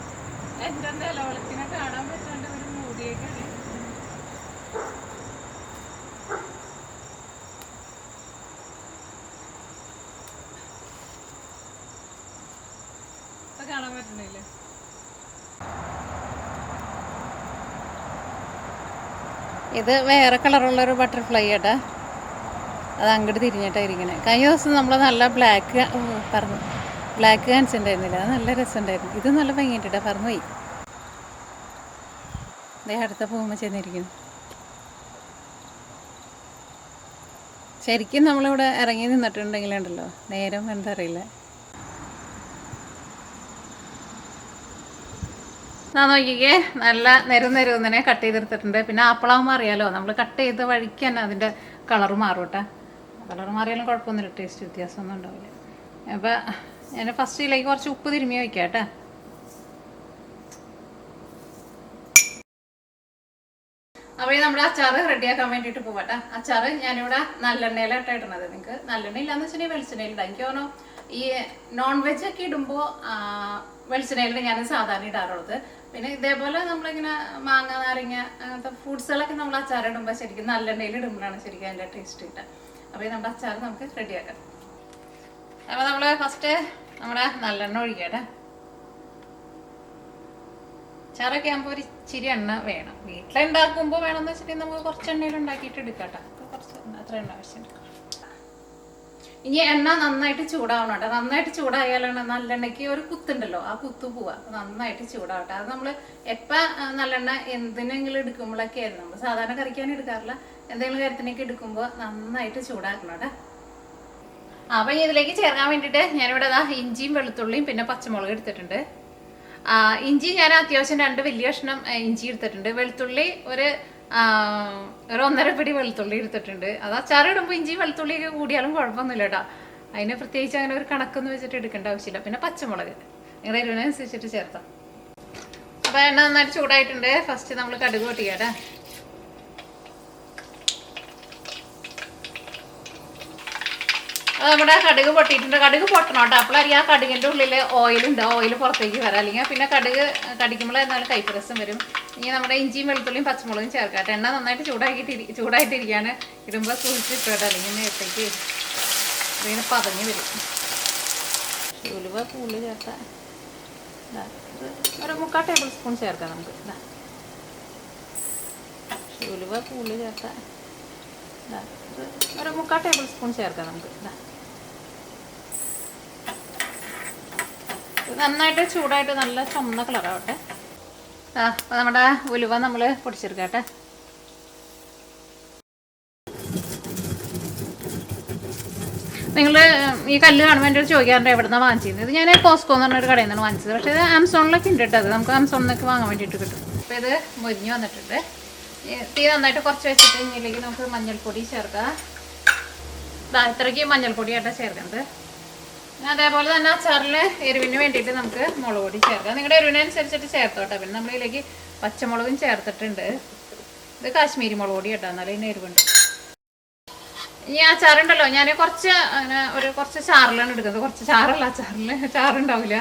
A: എന്റെ നിലവിളക്കിനെ കാണാൻ പറ്റാണ്ട് ഒരു മൂടിയൊക്കെ കാണാൻ പറ്റണില്ലേ? ഇത് വേറെ കളറുള്ള ഒരു ബട്ടർഫ്ലൈ ആട്ടാ. അത് അങ്ങോട്ട് തിരിഞ്ഞിട്ടായിരിക്കണേ കഴിഞ്ഞ ദിവസം നമ്മൾ നല്ല ബ്ലാക്ക് പറഞ്ഞു. ബ്ലാക്ക് കാണിച്ചിട്ടുണ്ടായിരുന്നില്ല അത് നല്ല രസമുണ്ടായിരുന്നു. ഇത് നല്ല ഭംഗിയിട്ടാ പറഞ്ഞു പോയി. ദേ അടുത്ത പോകുമ്പോൾ ചെന്നിരിക്കുന്നു. ശരിക്കും നമ്മളിവിടെ ഇറങ്ങി നിന്നിട്ടുണ്ടെങ്കിലുണ്ടല്ലോ നേരം എന്താ അറിയില്ല ആ നോക്കിക്കേ. നല്ല നെരു തന്നെ കട്ട് ചെയ്തെടുത്തിട്ടുണ്ട്. പിന്നെ ആപ്പിളാവുമ്പോൾ അറിയാലോ നമ്മൾ കട്ട് ചെയ്ത വഴിക്ക് തന്നെ അതിന്റെ കളർ മാറും കേട്ടോ കളർ മാറിയാലും കുഴപ്പമൊന്നുമില്ല. ടേസ്റ്റ് വ്യത്യാസമൊന്നും ഉണ്ടാവില്ല. അപ്പോൾ ഞാൻ ഫസ്റ്റ് ഇതിലേക്ക് കുറച്ച് ഉപ്പ് തിരുമ്മി വയ്ക്കാം കേട്ടോ. അപ്പോൾ ഈ നമ്മുടെ അച്ചാറ് റെഡിയാക്കാൻ വേണ്ടിയിട്ട് പോവാട്ടെ അച്ചാറ് ഞാനിവിടെ നല്ലെണ്ണയിലായിട്ട് ഇടണത് നിങ്ങൾക്ക് നല്ലെണ്ണ ഇല്ലാന്ന് വെച്ചിട്ടുണ്ടെങ്കിൽ വെളിച്ചെണ്ണയിൽ ഇടാം. എനിക്ക് തോന്നുന്നു ഈ നോൺ വെജ് ഒക്കെ ഇടുമ്പോൾ വെളിച്ചെണ്ണയിൽ ഞാൻ സാധാരണ ഇടാറുള്ളത്. പിന്നെ ഇതേപോലെ നമ്മളിങ്ങനെ മാങ്ങ നാരങ്ങ അങ്ങനത്തെ ഫ്രൂട്ട്സുകളൊക്കെ നമ്മൾ അച്ചാർ ഇടുമ്പോൾ ശരിക്കും നല്ലെണ്ണയിൽ ഇടുമ്പോഴാണ് ശരിക്കും അതിന്റെ ടേസ്റ്റ് കിട്ടുക. അപ്പോൾ നമ്മുടെ അച്ചാർ നമുക്ക് റെഡിയാക്കാം അപ്പോൾ നമ്മൾ ഫസ്റ്റ് നമ്മുടെ നല്ലെണ്ണ ഒഴിക്കട്ടെ. അച്ചാറൊക്കെ ആകുമ്പോൾ ഒരു ഇച്ചിരി എണ്ണ വേണം. വീട്ടിലുണ്ടാക്കുമ്പോൾ വേണമെന്ന് വെച്ചിട്ടുണ്ടെങ്കിൽ നമുക്ക് കുറച്ച് എണ്ണയിൽ ഉണ്ടാക്കിയിട്ട് എടുക്കട്ടെ. കുറച്ച് അത്ര എണ്ണ ആവശ്യമുണ്ട് ഇനി എണ്ണ നന്നായിട്ട് ചൂടാവണം കേട്ടോ. നന്നായിട്ട് ചൂടായാലാണ് നല്ലെണ്ണയ്ക്ക് ഒരു കുത്തുണ്ടല്ലോ ആ കുത്ത് പോവാ. നന്നായിട്ട് ചൂടാവട്ടെ. അത് നമ്മൾ എപ്പോൾ നല്ലെണ്ണ എന്തിനെങ്കിലും എടുക്കുമ്പോഴൊക്കെ ആയിരുന്നു നമ്മൾ സാധാരണ കറിക്കാൻ എടുക്കാറില്ല. എന്തെങ്കിലും കാര്യത്തിനൊക്കെ എടുക്കുമ്പോൾ നന്നായിട്ട് ചൂടാക്കണം കേട്ടോ. അപ്പൊ ഇതിലേക്ക് ചേർക്കാൻ വേണ്ടിയിട്ട് ഞാനിവിടെ ദാ ഇഞ്ചിയും വെളുത്തുള്ളിയും പിന്നെ പച്ചമുളക് എടുത്തിട്ടുണ്ട്. ഇഞ്ചി ഞാൻ അത്യാവശ്യം രണ്ട് വലിയ കഷ്ണം ഇഞ്ചി എടുത്തിട്ടുണ്ട്. വെളുത്തുള്ളി ഒരു ഒരു ഒന്നര പിടി വെളുത്തുള്ളി എടുത്തിട്ടുണ്ട്. അത് അച്ചാർ ഇടുമ്പോൾ ഇഞ്ചി വെളുത്തുള്ളിയൊക്കെ കൂടിയാലും കുഴപ്പമൊന്നുമില്ല കേട്ടോ. അതിന് പ്രത്യേകിച്ച് അങ്ങനെ ഒരു കണക്കൊന്നും വെച്ചിട്ട് എടുക്കേണ്ട ആവശ്യമില്ല. പിന്നെ പച്ചമുളക്. നിങ്ങളുടെ എരിവിനനുസരിച്ചിട്ട് ചേർത്താം. അപ്പോൾ എണ്ണ നന്നായിട്ട് ചൂടായിട്ടുണ്ട്. ഫസ്റ്റ് നമ്മൾ കടുക് പൊട്ടിക്കാട്ടെ. നമ്മുടെ കടുക് പൊട്ടിയിട്ടുണ്ട്. കടുക് പൊട്ടണം കേട്ടോ. അപ്പോഴായിരിക്കും ആ കടുകിന്റെ ഉള്ളിൽ ഓയിൽ ഉണ്ട്. ഓയിൽ പുറത്തേക്ക് വരാം. അല്ലെങ്കിൽ പിന്നെ കടുക് കടിക്കുമ്പോൾ എന്നാലും കൈപ്പരസം വരും. ഇനി നമ്മുടെ ഇഞ്ചിയും വെളുത്തുള്ളിയും പച്ചമുളകും ചേർക്കാം എണ്ണ നന്നായിട്ട് ചൂടാക്കിയിട്ട് ചൂടായിട്ടിരിക്കുകയാണ്. ഇടുമ്പോൾ സൂക്ഷിച്ചിട്ട് കേട്ടോ. അല്ലെങ്കിൽ നേരത്തേക്ക് ഇങ്ങനെ പതഞ്ഞ് വരും. ഉലുവ പുളി ഇത് ഒരു മുക്കാൽ ടേബിൾ സ്പൂൺ ചേർക്കാം നമുക്ക്. ഉലുവ പുളി ഇത് ഒരു മുക്കാൽ ടേബിൾ സ്പൂൺ ചേർക്കാം നമുക്ക്. ഇത് നന്നായിട്ട് ചൂടായിട്ട് നല്ല ചുമന്ന കളറാവട്ടെ. ആ നമ്മുടെ ഉലുവ നമ്മൾ പൊടിച്ചെടുക്കട്ടെ നിങ്ങൾ ഈ കല്ല് കാണുമ്പോൾ എന്റെ ഒരു ചോദിക്കാറുണ്ട് എവിടെ നിന്നാണ് വാങ്ങിച്ചത് ഇത് ഞാൻ കോസ്കോ എന്ന് പറഞ്ഞൊരു കടയിൽ നിന്നാണ് വാങ്ങിച്ചത്. പക്ഷേ ഇത് ആമസോണിലൊക്കെ ഉണ്ട് കേട്ടോ. അത് നമുക്ക് ആമസോണിൽ നിന്നൊക്കെ വാങ്ങാൻ വേണ്ടിയിട്ട് കിട്ടും. അപ്പോൾ ഇത് മുരിഞ്ഞ് വന്നിട്ടുണ്ട്. തീ നന്നായിട്ട് കുറച്ച് വെച്ചിട്ട് ഇതിലേക്ക് നമുക്ക് മഞ്ഞൾപ്പൊടി ചേർക്കാം. ഇത്രയ്ക്ക് മഞ്ഞൾപ്പൊടിയായിട്ടാണ് ചേർക്കുന്നത്. അതേപോലെ തന്നെ അച്ചാറിൽ എരിവിന് വേണ്ടിയിട്ട് നമുക്ക് മുളക് പൊടി ചേർക്കാം. നിങ്ങളുടെ എരിവിനനുസരിച്ചിട്ട് ചേർത്തോട്ടെ. പിന്നെ നമ്മളിതിലേക്ക് പച്ചമുളകും ചേർത്തിട്ടുണ്ട്. ഇത് കാശ്മീരി മുളക് പൊടി കേട്ടോ. എന്നാലും ഇതിന് എരിവുണ്ട്. ഇനി അച്ചാറുണ്ടല്ലോ. ഞാൻ കുറച്ച് അങ്ങനെ ഒരു കുറച്ച് ചാറിലാണ് എടുക്കുന്നത്. കുറച്ച് ചാറല്ല അച്ചാറിൽ ചാറുണ്ടാവില്ല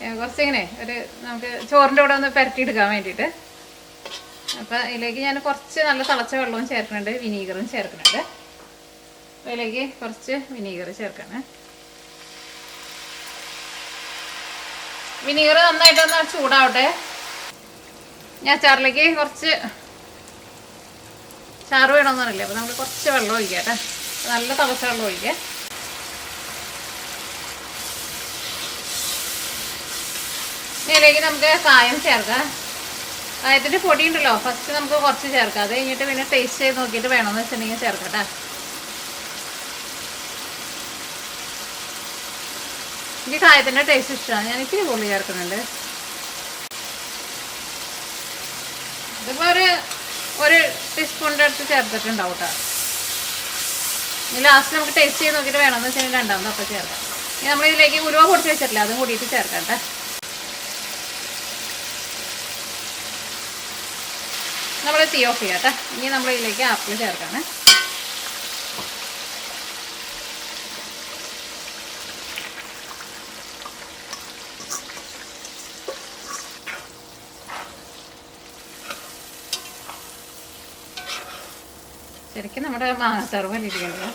A: ഏ, കുറച്ച് ഇങ്ങനെ ഒരു നമുക്ക് ചോറിന്റെ കൂടെ ഒന്ന് പുരട്ടി എടുക്കാൻ വേണ്ടിയിട്ട്. അപ്പം ഇതിലേക്ക് ഞാൻ കുറച്ച് നല്ല തിളച്ച വെള്ളവും ചേർക്കുന്നുണ്ട്. വിനീഗറും ചേർക്കുന്നുണ്ട്. അപ്പം ഇതിലേക്ക് കുറച്ച് വിനീഗർ ചേർക്കണം. വിനീഗർ നന്നായിട്ടൊന്ന് ചൂടാവട്ടെ. ഞാൻ അച്ചാറിലേക്ക് കുറച്ച് ചാറ് വേണമെന്നറിയില്ല അപ്പോൾ നമ്മൾ കുറച്ച് വെള്ളം ഒഴിക്കാം കേട്ടോ. നല്ല തിളച്ച വെള്ളം ഒഴിക്കുക ഇതിലേക്ക് നമുക്ക് കായം ചേർക്കാം. കായത്തിന്റെ പൊടി ഉണ്ടല്ലോ. ഫസ്റ്റ് നമുക്ക് കുറച്ച് ചേർക്കാം. അത് കഴിഞ്ഞിട്ട് പിന്നെ ടേസ്റ്റ് ചെയ്ത് നോക്കിയിട്ട് വേണമെന്ന് വെച്ചിട്ടുണ്ടെങ്കിൽ ചേർക്കാം എനിക്ക് കായത്തിന്റെ ടേസ്റ്റ് ഇഷ്ടമാണ് ഞാൻ ഇത്തിരി പുള്ളി ചേർക്കുന്നുണ്ട്. ഇതിപ്പോൾ ഒരു ഒരു ടീസ്പൂണിന്റെ അടുത്ത് ചേർത്തിട്ടുണ്ടാവും കേട്ടോ ഇനി ലാസ്റ്റ് നമുക്ക് ടേസ്റ്റ് ചെയ്ത് നോക്കിയിട്ട് വേണമെന്ന് വെച്ചാൽ രണ്ടാമത് അപ്പം ചേർക്കാം. ഇനി നമ്മൾ ഇതിലേക്ക് ഉലുവ പൊടിച്ച് വെച്ചിട്ടില്ല. അതും കൂടിയിട്ട് ചേർക്കാം കേട്ടോ നമ്മൾ തീ ഓഫ് ചെയ്യാം കേട്ടോ ഇനി നമ്മളിതിലേക്ക് ആപ്പിൾ ചേർക്കാണ് ശരിക്കും നമ്മുടെ ഇരിക്കണ്ടല്ലോ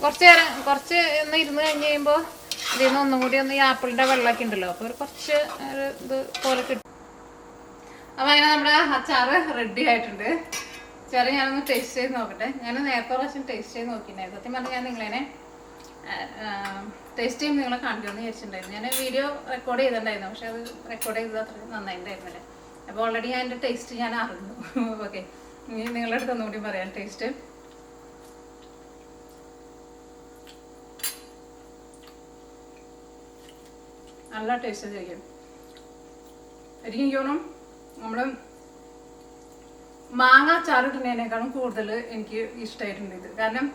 A: കുറച്ച് നേരം കുറച്ച് ഒന്ന് ഇരുന്ന് കഴിഞ്ഞ് കഴിയുമ്പോൾ ഇതിൽ നിന്ന് ഒന്നും കൂടി ഒന്ന് ഈ ആപ്പിളിന്റെ വെള്ളമൊക്കെ ഉണ്ടല്ലോ അപ്പോൾ ഒരു കുറച്ച് ഒരു ഇത് പോലെ കിട്ടും. അപ്പോൾ അങ്ങനെ നമ്മുടെ അച്ചാറ് റെഡി ആയിട്ടുണ്ട്. ചെറിയ ഞാനൊന്ന് ടേസ്റ്റ് ചെയ്ത് നോക്കട്ടെ. ഞാൻ നേരത്തെ പ്രാവശ്യം ടേസ്റ്റ് ചെയ്ത് നോക്കിയിട്ടുണ്ടായിരുന്നു. സത്യം പറഞ്ഞാൽ ഞാൻ നിങ്ങളെ ടേസ്റ്റ് ചെയ്യുമ്പോൾ നിങ്ങളെ കാണിക്കുമെന്ന് വിചാരിച്ചിട്ടുണ്ടായിരുന്നു. ഞാൻ വീഡിയോ റെക്കോർഡ് ചെയ്തിട്ടുണ്ടായിരുന്നു. പക്ഷെ അത് റെക്കോർഡ് ചെയ്തത് അത്ര നന്നായിട്ടുണ്ടായിരുന്നില്ല അപ്പോൾ ഓൾറെഡി എന്റെ ടേസ്റ്റ് ഞാൻ അറിഞ്ഞു. ഓക്കെ ഇനി നിങ്ങളുടെ അടുത്ത് ഒന്നുകൂടി പറയാം. ടേസ്റ്റ് നല്ല ടേസ്റ്റ് ശരിക്കും. എനിക്ക് തോന്നും നമ്മൾ മാങ്ങ അച്ചാറിടുന്നതിനേക്കാളും കൂടുതൽ എനിക്ക് ഇഷ്ടമായിട്ടുണ്ട് ഇത്. കാരണം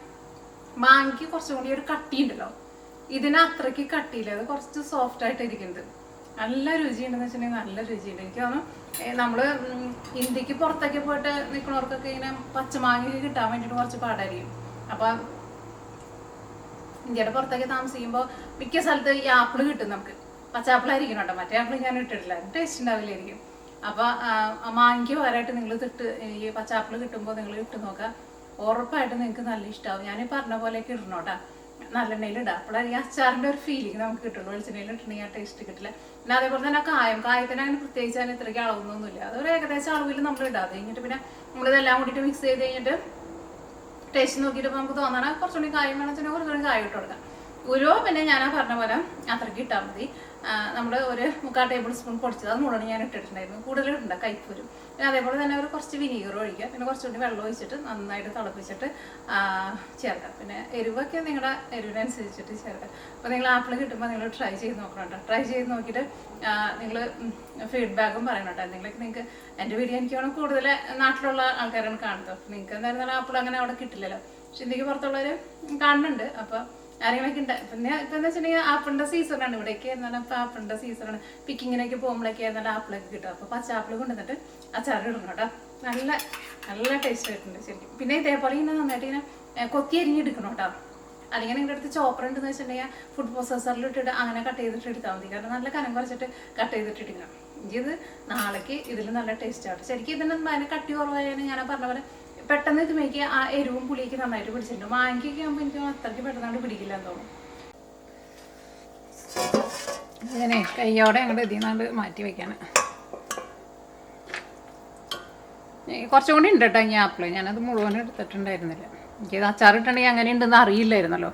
A: മാങ്ങയ്ക്ക് കുറച്ചും കൂടി ഒരു കട്ടി ഉണ്ടല്ലോ ഇതിന് അത്രയ്ക്ക് കട്ടിയില്ല. അത് കുറച്ച് സോഫ്റ്റ് ആയിട്ട് ഇരിക്കുന്നത് നല്ല രുചിയുണ്ടെന്ന് വെച്ചിട്ടുണ്ടെങ്കിൽ നല്ല രുചിയുണ്ട്. എനിക്ക് തോന്നുന്നു ഏ, നമ്മൾ ഇന്ത്യയ്ക്ക് പുറത്തൊക്കെ പോയിട്ട് നിൽക്കുന്നവർക്കൊക്കെ ഇങ്ങനെ പച്ചമാങ്ങ കിട്ടാൻ വേണ്ടിയിട്ട് കുറച്ച് പാടായിരിക്കും. അപ്പം ഇന്ത്യയുടെ പുറത്തൊക്കെ താമസിക്കുമ്പോൾ മിക്ക സ്ഥലത്ത് ഈ ആപ്പിൾ കിട്ടും നമുക്ക്. പച്ചാപ്പിളായിരിക്കും കേട്ടോ. മറ്റേ ആപ്പിൾ ഞാൻ ഇട്ടിട്ടില്ല. ടേസ്റ്റ് ഉണ്ടാവില്ലായിരിക്കും. അപ്പൊ മാങ്ങിക്ക് പകരമായിട്ട് നിങ്ങൾ തിട്ട് ഈ പച്ചാപ്പിൾ കിട്ടുമ്പോൾ നിങ്ങൾ ഇട്ട് നോക്കാം ഉറപ്പായിട്ട് നിങ്ങൾക്ക് നല്ല ഇഷ്ടമാവും ഞാൻ പറഞ്ഞ പോലെയൊക്കെ ഇടണോട്ടാ. നല്ലെണ്ണയിൽ ഇടാം അപ്പോഴാണ് ഈ അച്ചാറിന്റെ ഒരു ഫീലിംഗ് നമുക്ക് കിട്ടുള്ളൂ. വെളിച്ചെണ്ണയിൽ ഇട്ടിട്ടുണ്ടെങ്കിൽ ആ ടേസ്റ്റ് കിട്ടില്ല. പിന്നെ അതേപോലെ തന്നെ കായം. കായത്തിന് അങ്ങനെ പ്രത്യേകിച്ച് അതിന് ഇത്രയ്ക്ക് അളവൊന്നുമില്ല അതൊരു ഏകദേശം അളവിൽ നമ്മൾ ഇടാം. അത് കഴിഞ്ഞിട്ട് പിന്നെ നമ്മളിതെല്ലാം കൂടിയിട്ട് മിക്സ് ചെയ്ത് കഴിഞ്ഞിട്ട് ടേസ്റ്റ് നോക്കിയിട്ട് നമുക്ക് തോന്നണം കുറച്ചുകൂടി കായം വേണം വെച്ചാൽ കുറച്ചുകൂടി കായം ഇട്ട് കൊടുക്കാം. ഗുരുവോ പിന്നെ ഞാൻ പറഞ്ഞ പോലെ അത്രയ്ക്ക് ഇട്ടാൽ മതി. നമ്മൾ ഒരു മുക്കാൽ ടേബിൾ സ്പൂൺ പൊടിച്ചത്. അത് മുഴുവൻ ഞാൻ ഇട്ടിട്ടുണ്ടായിരുന്നു. കൂടുതൽ ഇടണ്ട. കൈപ്പൂരും അതേപോലെ തന്നെ ഒരു കുറച്ച് വിനീഗർ ഒഴിക്കുക പിന്നെ കുറച്ചുകൂടി വെള്ളം ഒഴിച്ചിട്ട് നന്നായിട്ട് തിളപ്പിച്ചിട്ട് ചേർക്കാം പിന്നെ എരിവൊക്കെ നിങ്ങളുടെ എരിവിനനുസരിച്ചിട്ട് ചേർക്കാം അപ്പോൾ നിങ്ങൾ ആപ്പിൾ കിട്ടുമ്പോൾ നിങ്ങൾ ട്രൈ ചെയ്ത് നോക്കണം കേട്ടോ ട്രൈ ചെയ്ത് നോക്കിയിട്ട് നിങ്ങൾ ഫീഡ്ബാക്കും പറയണം കേട്ടോ എന്തെങ്കിലും നിങ്ങൾക്ക് എന്റെ വീഡിയോ എനിക്ക് വേണം കൂടുതൽ നാട്ടിലുള്ള ആൾക്കാരാണ് കാണുന്നത്. നിങ്ങൾക്ക് എന്തായിരുന്നാലും ആപ്പിൾ അങ്ങനെ അവിടെ കിട്ടില്ലല്ലോ. പക്ഷെ ഇന്ത്യയ്ക്ക് പുറത്തുള്ളവർ കാണുന്നുണ്ട്. അപ്പോൾ ആരെങ്കിലൊക്കെ ഉണ്ട് പിന്നെ ഇപ്പം എന്ന് വെച്ചിട്ടുണ്ടെങ്കിൽ ആപ്പിളിന്റെ സീസണാണ് ഇവിടേക്ക് എന്നാൽ ഇപ്പോൾ ആപ്പിളിന്റെ സീസണാണ് പിക്കിങ്ങിനൊക്കെ പോകുമ്പോഴൊക്കെ എന്നാൽ ആപ്പിളൊക്കെ കിട്ടും അപ്പോൾ പച്ചാപ്പിൾ കൊണ്ടുവന്നിട്ട് അച്ചാർ ഇടണം കേട്ടോ. നല്ല നല്ല ടേസ്റ്റ് ആയിട്ടുണ്ട് ശരിക്കും. പിന്നെ ഇതേപോലെ ഇങ്ങനെ നന്നായിട്ട് ഇങ്ങനെ കൊത്തി അരിഞ്ഞെടുക്കണം കേട്ടോ. അല്ലെങ്കിൽ നിങ്ങളുടെ അടുത്ത് ചോപ്പർ ഉണ്ടെന്ന് വെച്ചിട്ടുണ്ടെങ്കിൽ ഫുഡ് പ്രോസസ്സറിൽ ഇട്ടിട്ട് അങ്ങനെ കട്ട് ചെയ്തിട്ട് എടുത്താൽ മതി. കാരണം നല്ല കനം കുറച്ചിട്ട് കട്ട് ചെയ്തിട്ട് എടുക്കണം. ഇത് നാളേക്ക് ഇതിൽ നല്ല ടേസ്റ്റ് ആവട്ടെ. ശരിക്കും ഇതിന് കട്ടി കുറവായാലും ഞാൻ പറഞ്ഞ പോലെ പെട്ടെന്ന് ഇത് മേക്ക് ആ എരിവും പുളിയൊക്കെ നന്നായിട്ട് പിടിച്ചിട്ടുണ്ട്. മാങ്ങിക്കൊക്കെ ആകുമ്പോൾ എനിക്ക് അത്രയ്ക്ക് പെട്ടെന്നാണ്ട് പിടിക്കില്ല എന്ന് തോന്നുന്നു. അങ്ങനെ കയ്യോടെ അങ്ങോട്ട് ഇതിൽ നിന്നാണ്ട് മാറ്റി വെക്കാണ്. കുറച്ചും കൂടി ഉണ്ട് കേട്ടോ ഈ ആപ്പിൾ. ഞാനത് മുഴുവൻ എടുത്തിട്ടുണ്ടായിരുന്നില്ല. എനിക്കത് അച്ചാറിട്ടുണ്ടെങ്കിൽ അങ്ങനെ ഉണ്ടെന്ന് അറിയില്ലായിരുന്നല്ലോ.